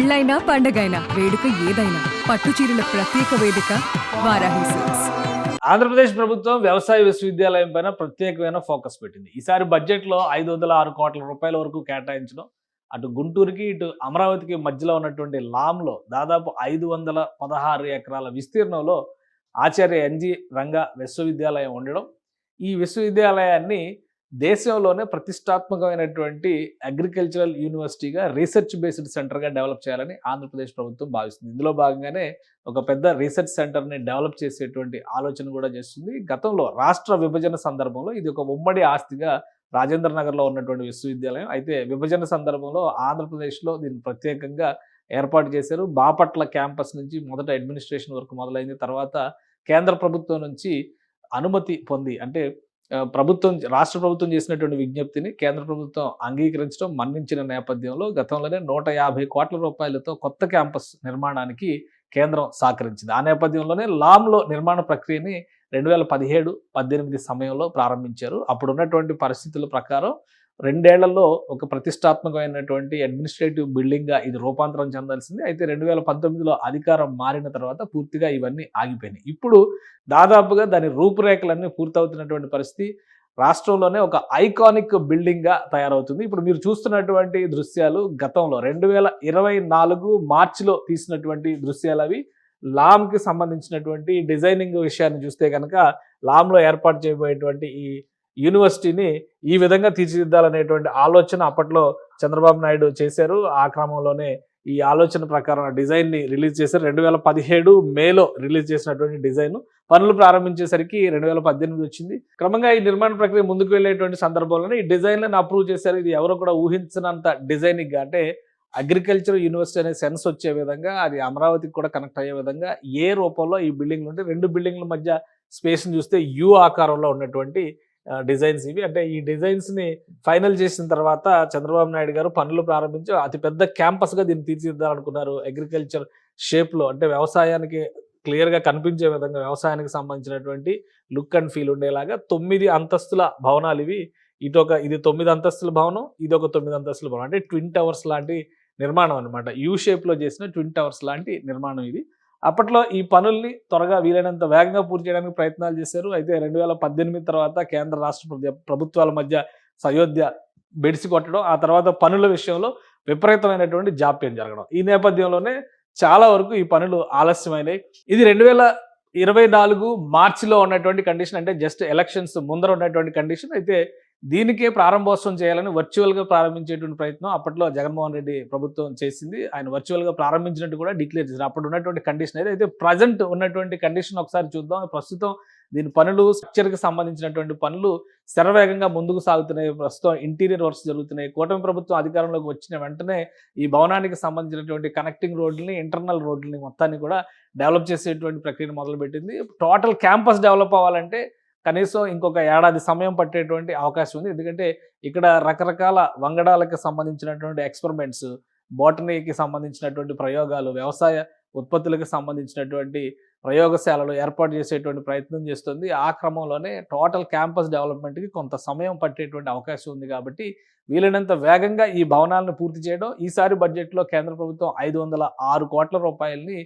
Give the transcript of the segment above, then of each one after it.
పెళ్ళైనా పండగైనా వేడుక ఏదైనా పట్టు చీరల ప్రత్యేక వేదిక వారాహి సిల్క్స్. ఆంధ్రప్రదేశ్ ప్రభుత్వం వ్యవసాయ విశ్వవిద్యాలయం పైన ప్రత్యేకమైన ఫోకస్ పెట్టింది. ఈసారి బడ్జెట్లో ఐదు వందల ఆరు కోట్ల రూపాయల వరకు కేటాయించడం అటు గుంటూరుకి ఇటు అమరావతికి మధ్యలో ఉన్నటువంటి లామ్లో దాదాపు ఐదు వందల పదహారు ఎకరాల విస్తీర్ణంలో ఆచార్య ఎన్జి రంగ విశ్వవిద్యాలయం ఉండడం. ఈ విశ్వవిద్యాలయాన్ని దేశంలోనే ప్రతిష్టాత్మకమైనటువంటి అగ్రికల్చరల్ యూనివర్సిటీగా రీసెర్చ్ బేస్డ్ సెంటర్గా డెవలప్ చేయాలని ఆంధ్రప్రదేశ్ ప్రభుత్వం భావిస్తుంది. ఇందులో భాగంగానే ఒక పెద్ద రీసెర్చ్ సెంటర్ని డెవలప్ చేసేటువంటి ఆలోచన కూడా చేస్తుంది. గతంలో రాష్ట్ర విభజన సందర్భంలో ఇది ఒక ఉమ్మడి ఆస్తిగా రాజేంద్ర నగర్లో ఉన్నటువంటి విశ్వవిద్యాలయం. అయితే విభజన సందర్భంలో ఆంధ్రప్రదేశ్లో దీన్ని ప్రత్యేకంగా ఏర్పాటు చేశారు. బాపట్ల క్యాంపస్ నుంచి మొదట అడ్మినిస్ట్రేషన్ వరకు మొదలైంది. తర్వాత కేంద్ర ప్రభుత్వం నుంచి అనుమతి పొంది అంటే ప్రభుత్వం రాష్ట్ర ప్రభుత్వం చేసినటువంటి విజ్ఞప్తిని కేంద్ర ప్రభుత్వం అంగీకరించడం మన్నించిన నేపథ్యంలో గతంలోనే నూట యాభై కోట్ల రూపాయలతో కొత్త క్యాంపస్ నిర్మాణానికి కేంద్రం సహకరించింది. ఆ నేపథ్యంలోనే లామ్లో నిర్మాణ ప్రక్రియని రెండు వేల పదిహేడు పద్దెనిమిది సమయంలో ప్రారంభించారు. అప్పుడు ఉన్నటువంటి పరిస్థితుల ప్రకారం రెండేళ్ళలో ఒక ప్రతిష్టాత్మకమైనటువంటి అడ్మినిస్ట్రేటివ్ బిల్డింగ్గా ఇది రూపాంతరం చెందాల్సింది. అయితే రెండు వేల పంతొమ్మిదిలో అధికారం మారిన తర్వాత పూర్తిగా ఇవన్నీ ఆగిపోయినాయి. ఇప్పుడు దాదాపుగా దాని రూపురేఖలన్నీ పూర్తవుతున్నటువంటి పరిస్థితి. రాష్ట్రంలోనే ఒక ఐకానిక్ బిల్డింగ్గా తయారవుతుంది. ఇప్పుడు మీరు చూస్తున్నటువంటి దృశ్యాలు గతంలో రెండు వేల ఇరవై నాలుగు మార్చిలో తీసినటువంటి దృశ్యాలు అవి. లామ్కి సంబంధించినటువంటి డిజైనింగ్ విషయాన్ని చూస్తే కనుక లామ్లో ఏర్పాటు చేయబోయేటువంటి ఈ యూనివర్సిటీని ఈ విధంగా తీర్చిదిద్దాలనేటువంటి ఆలోచన అప్పట్లో చంద్రబాబు నాయుడు చేశారు. ఆ క్రమంలోనే ఈ ఆలోచన ప్రకారం డిజైన్ని రిలీజ్ చేశారు. రెండు వేల పదిహేడు మేలో రిలీజ్ చేసినటువంటి డిజైన్. పనులు ప్రారంభించేసరికి రెండు వేల పద్దెనిమిది వచ్చింది. క్రమంగా ఈ నిర్మాణ ప్రక్రియ ముందుకు వెళ్ళేటువంటి సందర్భంలోనే ఈ డిజైన్లను అప్రూవ్ చేశారు. ఇది ఎవరు కూడా ఊహించినంత డిజైనింగ్ అంటే అగ్రికల్చర్ యూనివర్సిటీ అనే సెన్స్ వచ్చే విధంగా అది అమరావతికి కూడా కనెక్ట్ అయ్యే విధంగా ఏ రూపంలో ఈ బిల్డింగ్లు ఉంటే రెండు బిల్డింగ్ల మధ్య స్పేస్ని చూస్తే యూ ఆకారంలో ఉన్నటువంటి డిజైన్స్ ఇవి. అంటే ఈ డిజైన్స్ని ఫైనల్ చేసిన తర్వాత చంద్రబాబు నాయుడు గారు పనులు ప్రారంభించి అతిపెద్ద క్యాంపస్గా దీన్ని తీర్చిదిద్దాలనుకున్నారు. అగ్రికల్చర్ షేప్లో అంటే వ్యవసాయానికి క్లియర్గా కనిపించే విధంగా వ్యవసాయానికి సంబంధించినటువంటి లుక్ అండ్ ఫీల్ ఉండేలాగా తొమ్మిది అంతస్తుల భవనాలు ఇవి. ఇటు ఒక ఇది తొమ్మిది అంతస్తుల భవనం ఇది ఒక తొమ్మిది అంతస్తుల భవనం. అంటే ట్విన్ టవర్స్ లాంటి నిర్మాణం అనమాట యూ షేప్లో చేసిన ట్విన్ టవర్స్ లాంటి నిర్మాణం ఇది. అప్పట్లో ఈ పనుల్ని త్వరగా వీలైనంత వేగంగా పూర్తి చేయడానికి ప్రయత్నాలు చేశారు. అయితే రెండు వేల పద్దెనిమిది తర్వాత కేంద్ర రాష్ట్ర ప్రభుత్వాల మధ్య సయోధ్య బెడిసి కొట్టడం ఆ తర్వాత పనుల విషయంలో విపరీతమైనటువంటి జాప్యం జరగడం. ఈ నేపథ్యంలోనే చాలా వరకు ఈ పనులు ఆలస్యమైనాయి. ఇది రెండు వేల ఇరవై నాలుగు మార్చిలో ఉన్నటువంటి కండిషన్ అంటే జస్ట్ ఎలక్షన్స్ ముందర ఉన్నటువంటి కండిషన్. అయితే దీనికే ప్రారంభోత్సవం చేయాలని వర్చువల్గా ప్రారంభించేటువంటి ప్రయత్నం అప్పట్లో జగన్మోహన్ రెడ్డి ప్రభుత్వం చేసింది. ఆయన వర్చువల్గా ప్రారంభించినట్టు కూడా డిక్లేర్ చేశారు. అప్పుడు ఉన్నటువంటి కండిషన్ అయితే అయితే ప్రజెంట్ ఉన్నటువంటి కండిషన్ ఒకసారి చూద్దాం. ప్రస్తుతం దీని పనులు స్ట్రక్చర్కి కి సంబంధించినటువంటి పనులు శరవేగంగా ముందుకు సాగుతున్నాయి. ప్రస్తుతం ఇంటీరియర్ వర్క్స్ జరుగుతున్నాయి. కూటమి ప్రభుత్వం అధికారంలోకి వచ్చిన వెంటనే ఈ భవనానికి సంబంధించినటువంటి కనెక్టింగ్ రోడ్లని ఇంటర్నల్ రోడ్లని మొత్తాన్ని కూడా డెవలప్ చేసేటువంటి ప్రక్రియను మొదలుపెట్టింది. టోటల్ క్యాంపస్ డెవలప్ అవ్వాలంటే కనీసం ఇంకొక ఏడాది సమయం పట్టేటువంటి అవకాశం ఉంది. ఎందుకంటే ఇక్కడ రకరకాల వంగడాలకు సంబంధించినటువంటి ఎక్స్పెరిమెంట్స్ బోటనీకి సంబంధించినటువంటి ప్రయోగాలు వ్యవసాయ ఉత్పత్తులకు సంబంధించినటువంటి ప్రయోగశాలలు ఏర్పాటు చేసేటువంటి ప్రయత్నం చేస్తుంది. ఆ క్రమంలోనే టోటల్ క్యాంపస్ డెవలప్మెంట్కి కొంత సమయం పట్టేటువంటి అవకాశం ఉంది కాబట్టి వీలైనంత వేగంగా ఈ భవనాలను పూర్తి చేయడం ఈసారి బడ్జెట్లో కేంద్ర ప్రభుత్వం ఐదు వందల ఆరు కోట్ల రూపాయలని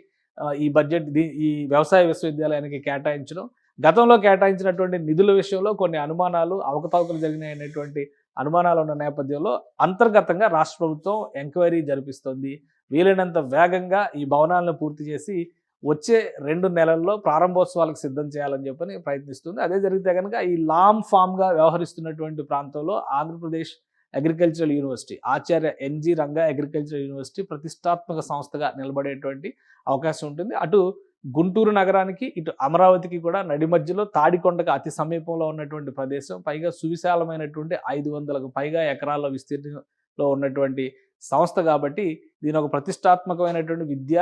ఈ బడ్జెట్ దీ- ఈ వ్యవసాయ విశ్వవిద్యాలయానికి కేటాయించడం గతంలో కేటాయించినటువంటి నిధుల విషయంలో కొన్ని అనుమానాలు అవకతవకలు జరిగినటువంటి అనుమానాలు ఉన్న నేపథ్యంలో అంతర్గతంగా రాష్ట్ర ప్రభుత్వం ఎంక్వైరీ జరిపిస్తోంది. వీలైనంత వేగంగా ఈ భవనాలను పూర్తి చేసి వచ్చే రెండు నెలల్లో ప్రారంభోత్సవాలకు సిద్ధం చేయాలని చెప్పని ప్రయత్నిస్తుంది. అదే జరిగితే కనుక ఈ లామ్ ఫామ్గా వ్యవహరిస్తున్నటువంటి ప్రాంతంలో Andhra Pradesh agricultural university Acharya NG Ranga agricultural university ప్రతిష్టాత్మక సంస్థగా నిలబడేటువంటి అవకాశం ఉంటుంది. అటు గుంటూరు నగరానికి ఇటు అమరావతికి కూడా నడి మధ్యలో తాడికొండకు అతి సమీపంలో ఉన్నటువంటి ప్రదేశం. పైగా సువిశాలమైనటువంటి ఐదు వందలకు పైగా ఎకరాల విస్తీర్ణంలో ఉన్నటువంటి సంస్థ కాబట్టి దీని ఒక ప్రతిష్టాత్మకమైనటువంటి విద్య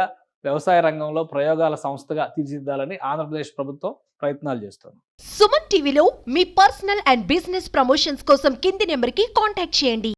వ్యవసాయ రంగంలో ప్రయోగాల సంస్థగా తీర్చిదిద్దాలని ఆంధ్రప్రదేశ్ ప్రభుత్వం ప్రయత్నాలు చేస్తుంది. సుమన్ టీవీలో మీ పర్సనల్ అండ్ బిజినెస్ ప్రమోషన్స్ కోసం కింది నెంబర్కి కాంటాక్ట్ చేయండి.